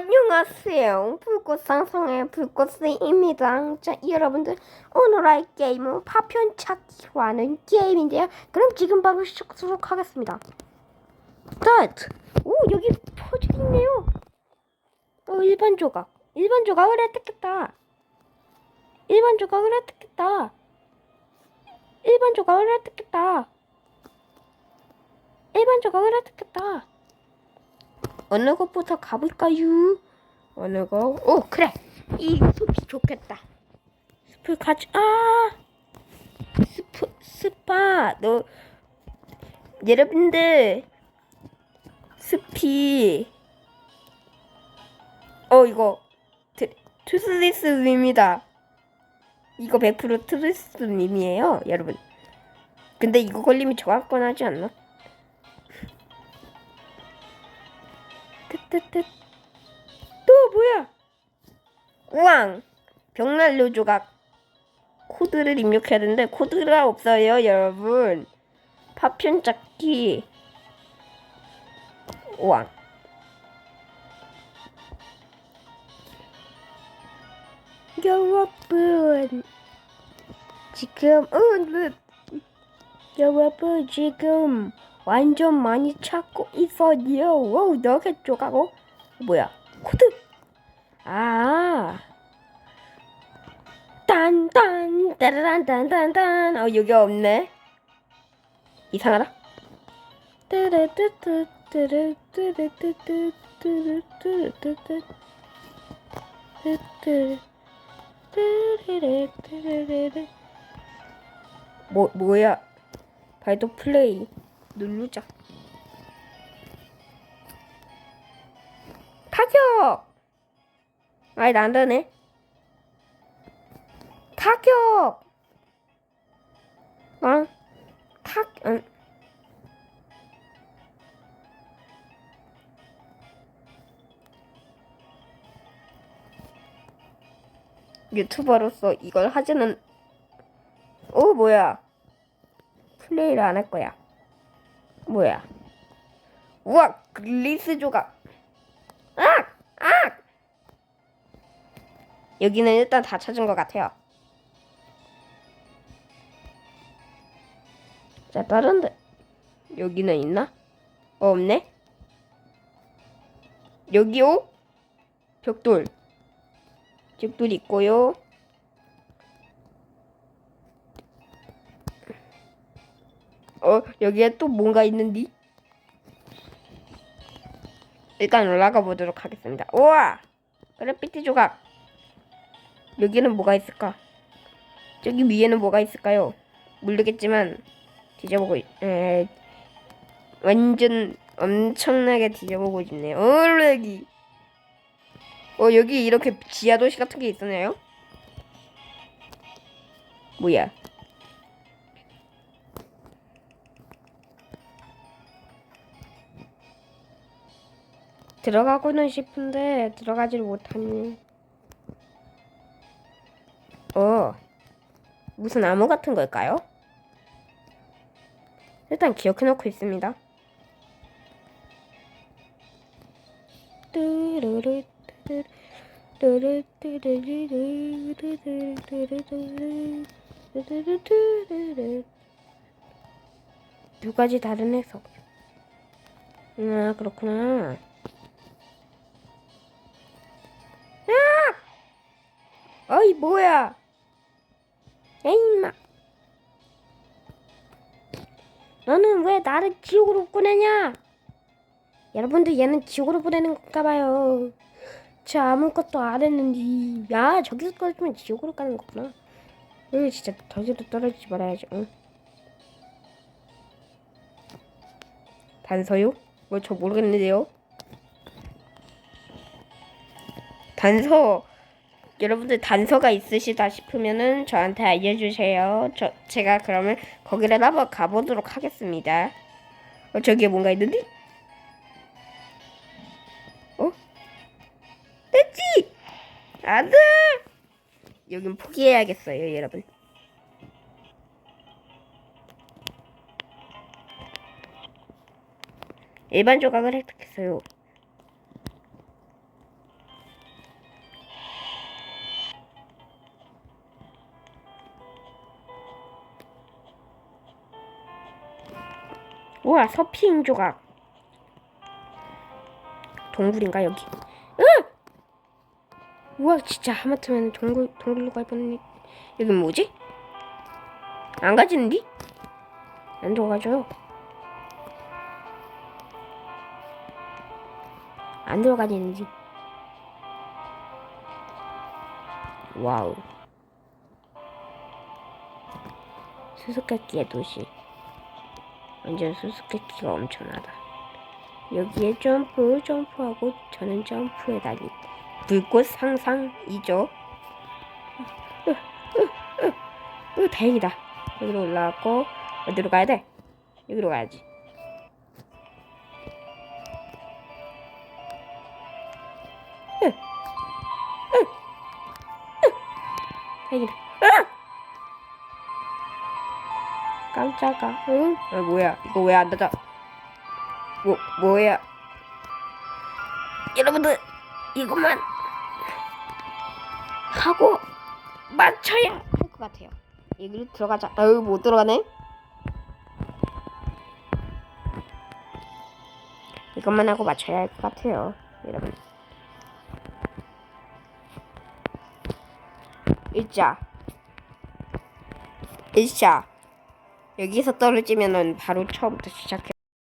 안녕하세요. 불꽃 상상의 불꽃스입니다. 자, 여러분들 오늘 할 게임은 파편 찾기라는 게임인데요. 그럼 지금 바로 시작하도록 하겠습니다. 스타트. 오, 여기 퍼즐 있네요. 어, 일반 조각. 일반 조각을 획득했다. 일반 조각을 획득했다. 일반 조각을 획득했다. 일반 조각을 획득했다. 어느 곳부터 가볼까요? 어느 곳? 오 그래 이 숲이 좋겠다. 숲을 가지 아 스파 너 여러분들 숲이 어 이거 트, 투스리스님이다. 이거 100% 투스리스님이에요 여러분. 근데 이거 걸리면 저작권 하지 않나? 뜨뜨뜨. 또 뭐야? 우왕. 벽난로 조각 코드를 입력해야 되는데 코드가 없어요 여러분. 파편 찾기. 우왕. 여러분. 지금 은 여러분 지금 완전 많이 찾고 있어요. 와우, 너게 쪼가고 뭐야? 코드. 아. 딴딴 따라란 딴딴딴. 어, 여기 없네. 이상하다. 뭐 뭐야? 발도 플레이. 누르자. 타격! 아이, 안 되네. 타격! 어? 타, 응. 유튜버로서 이걸 하지는, 오, 뭐야. 플레이를 안 할 거야. 뭐야? 우와, 글리스 조각. 아! 아! 여기는 일단 다 찾은 것 같아요. 자, 다른데. 여기는 있나? 어, 없네? 여기요? 벽돌. 벽돌 있고요. 어, 여기에 또 뭔가 있는디? 일단 올라가 보도록 하겠습니다. 우와! 그래피티 조각. 여기는 뭐가 있을까? 저기 위에는 뭐가 있을까요? 모르겠지만 뒤져보고 있, 에, 완전 엄청나게 뒤져보고 있네요. 어, 여기. 어, 여기 이렇게 지하 도시 같은 게 있었나요? 뭐야? 들어가고는 싶은데 들어가질 못하니. 어, 무슨 나무 같은 걸까요? 일단 기억해 놓고 있습니다. 뚜루루 뚜루 뚜루 뚜루루루 뚜루루루루 뚜루루루루 두 가지 다른 해석. 아 그렇구나. 어이 뭐야? 에이 마. 너는 왜 나를 지옥으로 보내냐? 여러분들 얘는 지옥으로 보내는 건가 봐요. 저 아무것도 안 했는데. 야 저기서 떨어지면 지옥으로 가는 거구나. 으 진짜 저기도 떨어지지 말아야지. 응? 단서요? 뭐 저 모르겠는데요. 단서 여러분들 단서가 있으시다 싶으면은 저한테 알려주세요. 저 제가 그러면 거기를 한번 가보도록 하겠습니다. 어 저기에 뭔가 있는데? 어? 됐지? 안돼. 여긴 포기해야겠어요, 여러분. 일반 조각을 획득했어요. 우와 서핑 조각. 동굴인가 여기? 으! 우와 진짜. 하마터면 동굴 동굴로 갈 뻔했네 여기 뭐지? 안 가지는디? 안 들어가줘요. 안 들어가지는지 와우. 수수께끼의 도시 완전 수수께끼가 엄청나다 여기에 점프 점프하고 저는 점프에 달리 불꽃 상상이죠 으, 으, 다행이다 여기로 올라왔고 어디로 가야 돼? 여기로 가야지 으, 으, 으. 다행이다 으! 깜짝아. 응? 아 뭐야? 이거 왜 안 닫아? 뭐 뭐야? 여러분들 이것만 하고 맞춰야 할 것 같아요. 여기로 들어가자. 아유 못 들어가네. 이것만 하고 맞춰야 할 것 같아요 여러분. 일자. 일자 여기서 떨어지면은 바로 처음부터 시작해